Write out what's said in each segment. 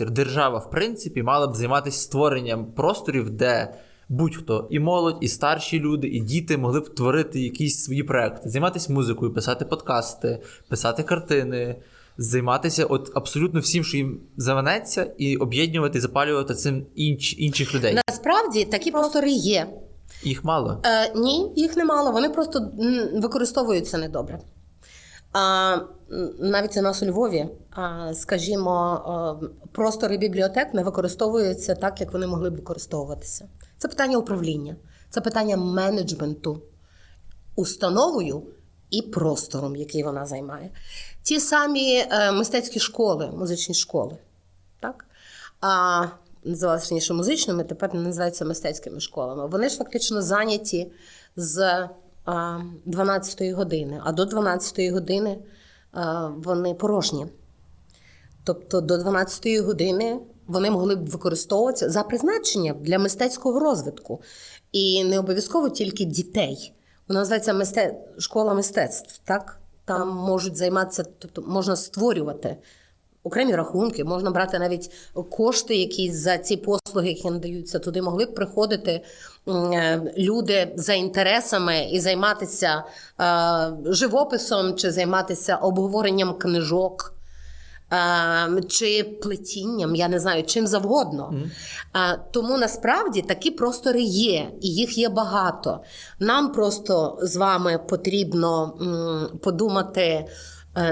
Держава, в принципі, мала б займатися створенням просторів, де будь-хто і молодь, і старші люди, і діти могли б творити якісь свої проекти, займатися музикою, писати подкасти, писати картини, займатися от абсолютно всім, що їм заманеться, і об'єднувати, запалювати цим інч, інших людей. Насправді такі простори є. Їх мало. Е, ні, їх немало. Вони просто використовуються недобре. Навіть у нас у Львові, скажімо, простори бібліотек не використовуються так, як вони могли б використовуватися. Це питання управління, це питання менеджменту установою і простором, який вона займає. Ті самі е, мистецькі школи, музичні школи. Так? А називалися раніше музичними, тепер називаються мистецькими школами. Вони ж фактично зайняті з а, 12-ї години, а до 12-ї години вони порожні. Тобто до 12-ї години вони могли б використовуватися за призначенням для мистецького розвитку. І не обов'язково тільки дітей. Вона називається мисте... школа мистецтв. Так? Там можуть займатися, тобто можна створювати окремі рахунки, можна брати навіть кошти, які за ці послуги, які надаються, туди могли б приходити е, люди за інтересами і займатися е, живописом чи займатися обговоренням книжок. е, Чи плетінням, я не знаю, чим завгодно. А, Тому насправді такі простори є, і їх є багато. Нам просто з вами потрібно подумати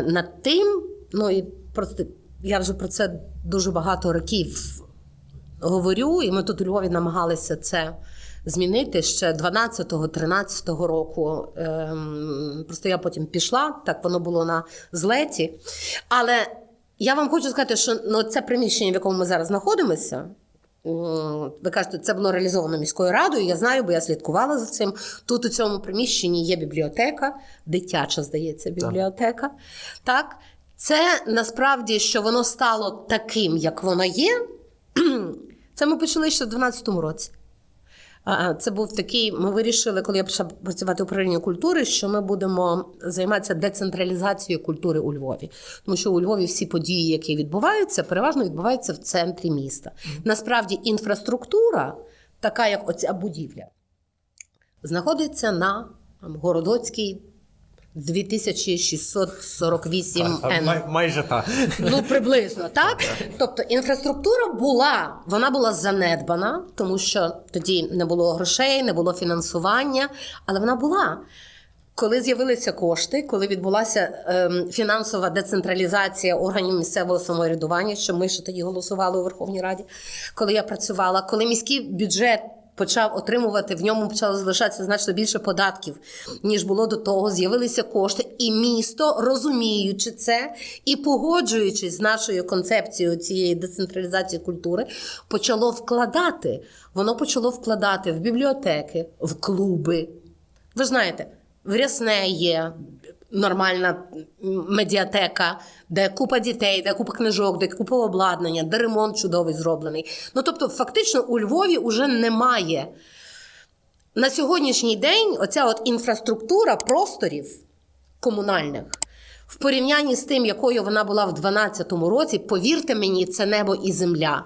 над тим. Ну і просто я вже про це дуже багато років говорю, і ми тут у Львові намагалися це змінити ще 12-13 року. Ем, просто я потім пішла, так воно було на злеті. Але я вам хочу сказати, що ну, це приміщення, в якому ми зараз знаходимося. Ви кажете, це було реалізовано міською радою. Я знаю, бо я слідкувала за цим. Тут у цьому приміщенні є бібліотека, дитяча, здається, бібліотека. Так, це насправді, що воно стало таким, як воно є. Це ми почали ще в 2012 році. Це був такий. Ми вирішили, коли я почала працювати в управлінні культури, що ми будемо займатися децентралізацією культури у Львові. Тому що у Львові всі події, які відбуваються, переважно відбуваються в центрі міста. Насправді, інфраструктура, така як оця будівля, знаходиться на там, Городоцькій 2648 Н. майже так. Ну, приблизно, так? Тобто інфраструктура була, вона була занедбана, тому що тоді не було грошей, не було фінансування, але вона була. Коли з'явилися кошти, коли відбулася ем, фінансова децентралізація органів місцевого самоврядування, що ми ще тоді голосували у Верховній Раді, коли я працювала, коли міський бюджет почав отримувати, в ньому почало залишатися значно більше податків, ніж було до того. З'явилися кошти, і місто, розуміючи це і погоджуючись з нашою концепцією цієї децентралізації культури, почало вкладати. Воно почало вкладати в бібліотеки, в клуби. Ви знаєте, в Рясне є нормальна медіатека, де купа дітей, де купа книжок, де купа обладнання, де ремонт чудовий зроблений. Ну тобто, фактично, у Львові вже немає. На сьогоднішній день оця от інфраструктура просторів комунальних в порівнянні з тим, якою вона була в 2012 році, повірте мені, це небо і земля.